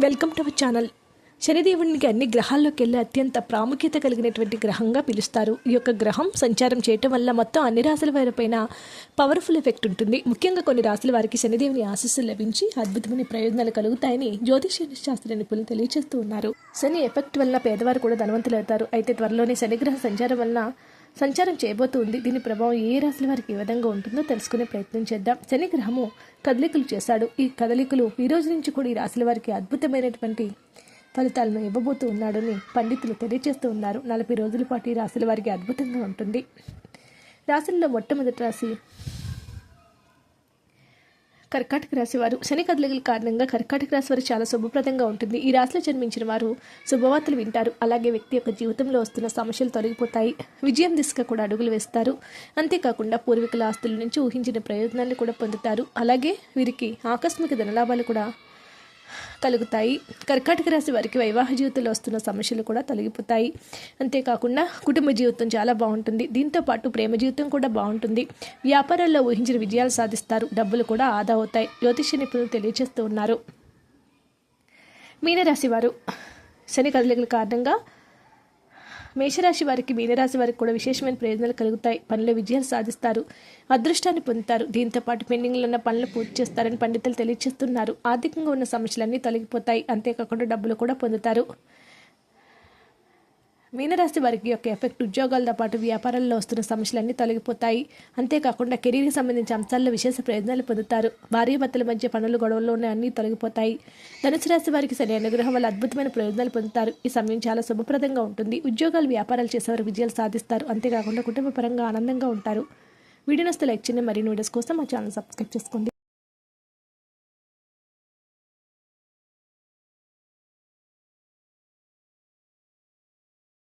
Welcome to our channel శనిదేవునికి అన్ని గ్రహాల్లోకి వెళ్ళి అత్యంత ప్రాముఖ్యత కలిగినటువంటి గ్రహంగా పిలుస్తారు. ఈ యొక్క గ్రహం సంచారం చేయటం వల్ల మొత్తం అన్ని రాశుల వారిపైన పవర్ఫుల్ ఎఫెక్ట్ ఉంటుంది. ముఖ్యంగా కొన్ని రాశుల వారికి శనిదేవుని ఆశస్సులు లభించి అద్భుతమైన ప్రయోజనాలు కలుగుతాయని జ్యోతిష శాస్త్ర నిపుణులు తెలియజేస్తూ ఉన్నారు. శని ఎఫెక్ట్ వల్ల పేదవారు కూడా ధనవంతులు అవుతారు. అయితే త్వరలోనే శనిగ్రహ సంచారం వలన సంచారం చేయబోతుంది. దీని ప్రభావం ఏ రాశుల వారికి ఏ విధంగా ఉంటుందో తెలుసుకునే ప్రయత్నం చేద్దాం. శని గ్రహము కదలికలు చేశాడు. ఈ కదలికలు ఈ రోజు నుంచి కూడా ఈ రాశుల వారికి అద్భుతమైనటువంటి ఫలితాలను ఇవ్వబోతూ ఉన్నాడని పండితులు తెలియజేస్తూ ఉన్నారు. నలభై రోజుల పాటు ఈ రాశుల వారికి అద్భుతంగా ఉంటుంది. రాశుల్లో మొట్టమొదటి రాశి కర్కాటక రాశి వారు శని కదలికల కారణంగా కర్కాటక రాశి వారు చాలా శుభప్రదంగా ఉంటుంది. ఈ రాశిలో జన్మించిన వారు శుభవార్తలు వింటారు. అలాగే వ్యక్తి యొక్క జీవితంలో వస్తున్న సమస్యలు తొలగిపోతాయి. విజయం దిశగా కూడా అడుగులు వేస్తారు. అంతేకాకుండా పూర్వీకుల ఆస్తుల నుంచి ఊహించిన ప్రయోజనాన్ని కూడా పొందుతారు. అలాగే వీరికి ఆకస్మిక ధనలాభాలు కూడా కలుగుతాయి. కర్కాటక రాశి వారికి వైవాహ జీవితంలో వస్తున్న సమస్యలు కూడా తొలగిపోతాయి. అంతేకాకుండా కుటుంబ జీవితం చాలా బాగుంటుంది. దీంతో పాటు ప్రేమ జీవితం కూడా బాగుంటుంది. వ్యాపారాల్లో ఊహించిన విజయాలు సాధిస్తారు. డబ్బులు కూడా ఆదా అవుతాయి. జ్యోతిష నిపుణులు తెలియజేస్తూ ఉన్నారు. మీనరాశి వారు శని కదలికల కారణంగా మేషరాశి వారికి మీనరాశి వారికి కూడా విశేషమైన ప్రయోజనాలు కలుగుతాయి. పనుల విజయాలు సాధిస్తారు. అదృష్టాన్ని పొందుతారు. దీంతో పాటు పెండింగ్లో ఉన్న పనులు పూర్తి చేస్తారని పండితులు తెలియజేస్తున్నారు. ఆర్థికంగా ఉన్న సమస్యలన్నీ తొలగిపోతాయి. అంతేకాకుండా డబ్బులు కూడా పొందుతారు. మీనరాశి వారికి యొక్క ఎఫెక్ట్ ఉద్యోగాలతో పాటు వ్యాపారాల్లో వస్తున్న సమస్యలన్నీ తొలగిపోతాయి. అంతేకాకుండా కెరీర్కి సంబంధించిన అంశాల్లో విశేష ప్రయోజనాలు పొందుతారు. భార్యాభర్తల మధ్య పనులు గొడవల్లో ఉన్న అన్నీ తొలగిపోతాయి. ధనుసు రాశి వారికి సరి అనుగ్రహం వల్ల అద్భుతమైన ప్రయోజనాలు పొందుతారు. ఈ సమయం చాలా శుభప్రదంగా ఉంటుంది. ఉద్యోగాలు వ్యాపారాలు చేసేవారు విజయాలు సాధిస్తారు. అంతేకాకుండా కుటుంబ పరంగా ఆనందంగా ఉంటారు. వీడియో లైక్ చేయండి. మరిన్ని వీడియోస్ కోసం మా ఛానల్ సబ్స్క్రైబ్ చేసుకోండి.